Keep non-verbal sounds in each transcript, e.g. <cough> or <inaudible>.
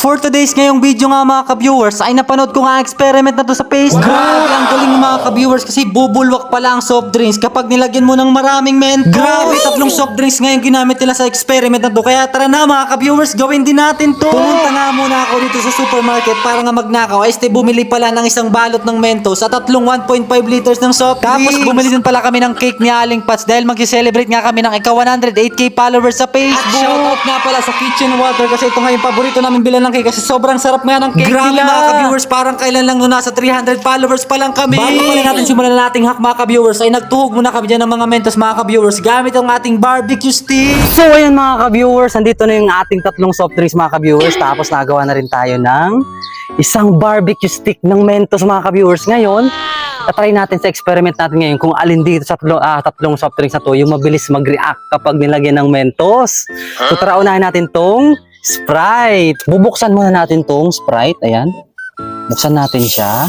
For today's ngayong video nga mga ka-viewers ay napanood ko nga ang experiment na to sa Facebook. Grabe ang galing ng mga ka-viewers kasi bubulwak pala ang soft drinks kapag nilagyan mo ng maraming mentos. Grabe, tatlong soft drinks ngayon ginamit nila sa experiment na to. Kaya tara na mga ka-viewers, gawin din natin to. Pumunta nga muna ako dito sa supermarket para nga magnakaw. Ay, este, bumili pala ng isang balot ng mentos at tatlong 1.5 liters ng soft drinks. Tapos bumili din pala kami ng cake ni Aling Pats dahil mag-celebrate nga kami ng ika 108k followers sa Facebook. At shoutout nga pala sa Kitchen Water kasi ito nga yung paborito namin bilan ng cake kasi sobrang sarap nga ng cake Grabe, nila. mga ka-viewers, parang kailan lang nung nasa 300 followers pa lang kami. Bago pala natin simulan na nating hack mga ka-viewers ay nagtuhog muna kami dyan ng mga mentos mga ka-viewers gamit ang ating barbecue stick. So ayun mga ka-viewers, andito na yung ating tatlong soft drinks mga ka-viewers. Tapos nagawa na rin tayo ng isang barbecue stick ng Mentos mga ka-viewers. Ngayon, tatry natin sa experiment natin ngayon kung alin dito sa tatlong, ah, tatlong soft drinks na to yung mabilis mag-react kapag nilagyan ng Mentos. So tara unahin natin tong Sprite. Bubuksan muna natin tong Sprite. Ayan. Buksan natin siya.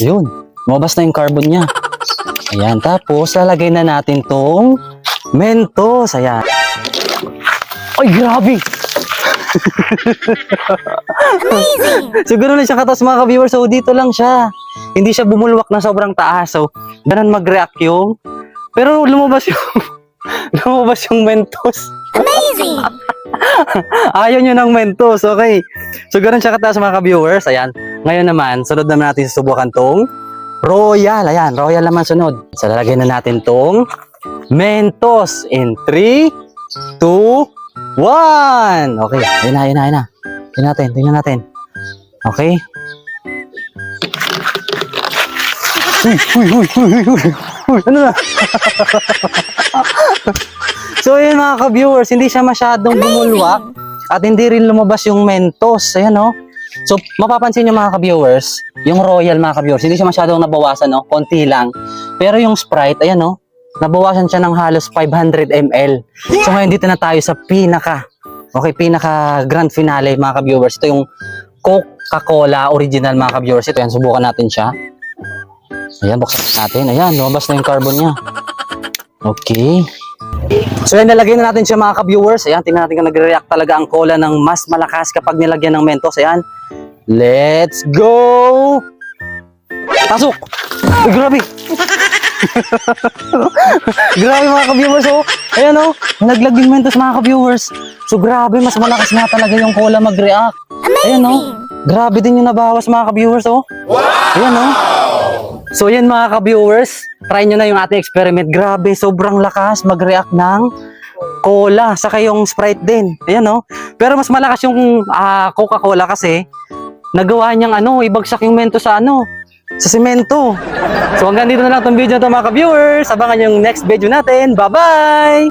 Yun. Lumabas na yung carbon niya. Ayan. Tapos lalagay na natin tong Mentos. Ayan. Ay, grabe! <laughs> Siguro na siya katas mga ka-viewers. So, dito lang siya. Hindi siya bumulwak na sobrang taas. So, ganun mag-react yung... Pero lumabas yung... <laughs> lumabas yung Mentos. Amazing! <laughs> Ayaw nyo ng Mentos. Okay. So, ganun siya kataas mga ka-viewers. Ayan. Ngayon naman, sunod naman natin susubukan tong Royal. Ayan, Royal naman sunod. So, lalagyan na natin tong Mentos in 3, 2, 1. Okay, ayun na, ayun na, ayun na. Tingnan natin, tingnan natin. Okay. Uy, uy, uy, uy, uy, uy, uy, ano na? <laughs> so, ayun mga ka-viewers, hindi siya masyadong bumulwak at hindi rin lumabas yung Mentos. Ayan, no? So, mapapansin nyo mga ka-viewers, yung Royal mga ka-viewers, hindi siya masyadong nabawasan, no? Konti lang. Pero yung Sprite, ayan, no? Nabawasan siya ng halos 500 ml. So, ngayon dito na tayo sa pinaka, okay, pinaka grand finale mga ka-viewers. Ito yung Coca-Cola original mga ka-viewers. Ito yan, subukan natin siya. Ayan, buksan natin. Ayan, lumabas na yung carbon niya. Okay. So yan, nalagay na natin siya mga ka-viewers. Ayan, tingnan natin kung nagre-react talaga ang cola ng mas malakas kapag nilagyan ng Mentos. Ayan. Let's go! Pasok! Uy, grabe! <laughs> grabe mga ka-viewers, oh. Ayan, oh. Nalaglag yung Mentos mga ka-viewers. So grabe, mas malakas nga talaga yung cola mag-react. Ayan, oh. Grabe din yung nabawas mga ka-viewers, oh. Ayan, oh. So yan mga ka-viewers, try nyo na yung ating experiment. Grabe, sobrang lakas mag-react ng cola, saka yung Sprite din. Ayan no. Pero mas malakas yung ah, Coca-Cola kasi nagawa niyang ano, ibagsak yung mento sa ano, sa semento. So hanggang dito na lang tong video to mga ka-viewers. Abangan yung next video natin. Bye-bye!